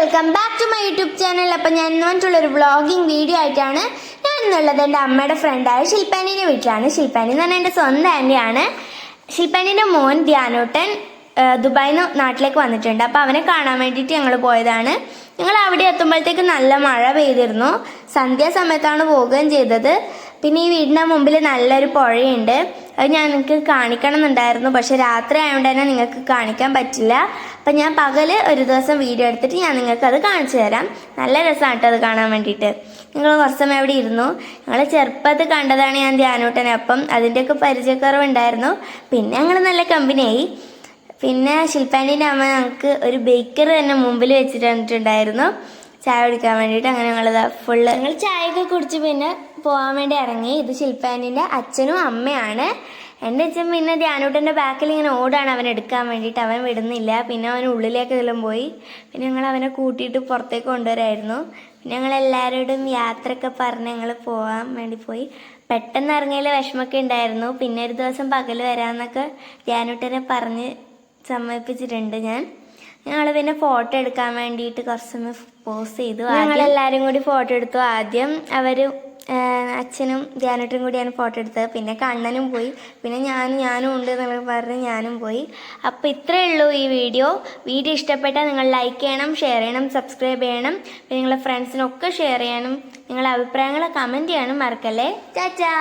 Welcome back to my YouTube channel. അപ്പം ഞാൻ ഇന്ന് വന്നിട്ടുള്ള ഒരു വ്ളോഗിങ് വീഡിയോ ആയിട്ടാണ് ഞാൻ ഇന്നുള്ളത്. എന്റെ അമ്മയുടെ ഫ്രണ്ടായ ശില്പാനിയുടെ വീട്ടിലാണ്. ശില്പാനി എന്ന് പറഞ്ഞാൽ എന്റെ സ്വന്തം ആന്റിയാണ് ശില്പാനിയുടെ മോൻ ധ്യാനോട്ടൻ ദുബായിൽ നിന്ന് നാട്ടിലേക്ക് വന്നിട്ടുണ്ട്. അപ്പോൾ അവനെ കാണാൻ വേണ്ടിയിട്ട് ഞങ്ങൾ പോയതാണ്. ഞങ്ങൾ അവിടെ എത്തുമ്പോഴത്തേക്ക് നല്ല മഴ പെയ്തിരുന്നു. സന്ധ്യാസമയത്താണ് പോവുകയും ചെയ്തത്. പിന്നെ ഈ വീടിന്റെ മുമ്പിൽ നല്ലൊരു പുഴയുണ്ട്. അത് ഞാൻ നിങ്ങൾക്ക് കാണിക്കണം എന്നുണ്ടായിരുന്നു പക്ഷെ രാത്രി ആയതുകൊണ്ട് തന്നെ നിങ്ങൾക്ക് കാണിക്കാൻ പറ്റില്ല. അപ്പം ഞാൻ പകൽ ഒരു ദിവസം വീഡിയോ എടുത്തിട്ട് ഞാൻ നിങ്ങൾക്ക് അത് കാണിച്ചു തരാം. നല്ല രസമാണ് കേട്ടോ അത് കാണാൻ വേണ്ടിയിട്ട്. നിങ്ങൾ കുറച്ച് സമയം അവിടെ ഇരുന്നു. ഞങ്ങൾ ചെറുപ്പത്തിൽ കണ്ടതാണ് ഞാൻ ധ്യാനൂട്ടനെ. അപ്പം അതിന്റെയൊക്കെ പരിചയക്കുറവുണ്ടായിരുന്നു പിന്നെ ഞങ്ങൾ നല്ല കമ്പനിയായി പിന്നെ ശില്പാന്റെ അമ്മ ഞങ്ങൾക്ക് ഒരു ബേക്കർ തന്നെ മുമ്പിൽ വെച്ചിട്ട് തന്നിട്ടുണ്ടായിരുന്നു ചായ കുടിക്കാൻ വേണ്ടിയിട്ട് അങ്ങനെ ഞങ്ങൾ ഫുള്ള് ഞങ്ങൾ ചായയൊക്കെ കുടിച്ച് പിന്നെ പോകാൻ വേണ്ടി ഇറങ്ങി. ഇത് ശില്പാന്റെ അച്ഛനും അമ്മയാണ്. എന്റെ അച്ഛൻ പിന്നെ ധ്യാനൂട്ടന്റെ ബാക്കിൽ ഇങ്ങനെ ഓടാണ്. അവൻ എടുക്കാൻ വേണ്ടിയിട്ട് അവൻ വിടുന്നില്ല. പിന്നെ അവൻ ഉള്ളിലേക്ക് എല്ലാം പോയി. പിന്നെ ഞങ്ങൾ അവനെ കൂട്ടിയിട്ട് പുറത്തേക്ക് കൊണ്ടുവരായിരുന്നു. പിന്നെ ഞങ്ങൾ എല്ലാവരോടും യാത്രയൊക്കെ പറഞ്ഞ് ഞങ്ങൾ പോകാൻ വേണ്ടി പോയി. പെട്ടെന്ന് ഇറങ്ങിയതിൽ വിഷമമൊക്കെ ഉണ്ടായിരുന്നു. പിന്നെ ഒരു ദിവസം പകൽ വരാമെന്നൊക്കെ ധ്യാനൂട്ടനെ പറഞ്ഞ് സമ്മതിപ്പിച്ചിട്ടുണ്ട് ഞാൻ. ഞങ്ങൾ പിന്നെ ഫോട്ടോ എടുക്കാൻ വേണ്ടിയിട്ട് കുറച്ച് സമയം പോസ് ചെയ്തു. ഞങ്ങൾ എല്ലാവരും കൂടി ഫോട്ടോ എടുത്തു. ആദ്യം അവർ അച്ഛനും ധ്യാനട്ടും കൂടിയാണ് ഫോട്ടോ എടുത്തത്. പിന്നെ കണ്ണനും പോയി. പിന്നെ ഞാനും ഞാനും ഉണ്ട് എന്നൊക്കെ പറഞ്ഞ് ഞാനും പോയി. അപ്പോൾ ഇത്രയേ ഉള്ളൂ ഈ വീഡിയോ. വീഡിയോ ഇഷ്ടപ്പെട്ടാൽ നിങ്ങൾ ലൈക്ക് ചെയ്യണം ഷെയർ ചെയ്യണം സബ്സ്ക്രൈബ് ചെയ്യണം. പിന്നെ നിങ്ങളുടെ ഫ്രണ്ട്സിനൊക്കെ ഷെയർ ചെയ്യണം. നിങ്ങളുടെ അഭിപ്രായങ്ങൾ കമന്റ് ചെയ്യാനും മറക്കല്ലേ? ചാച്ചാ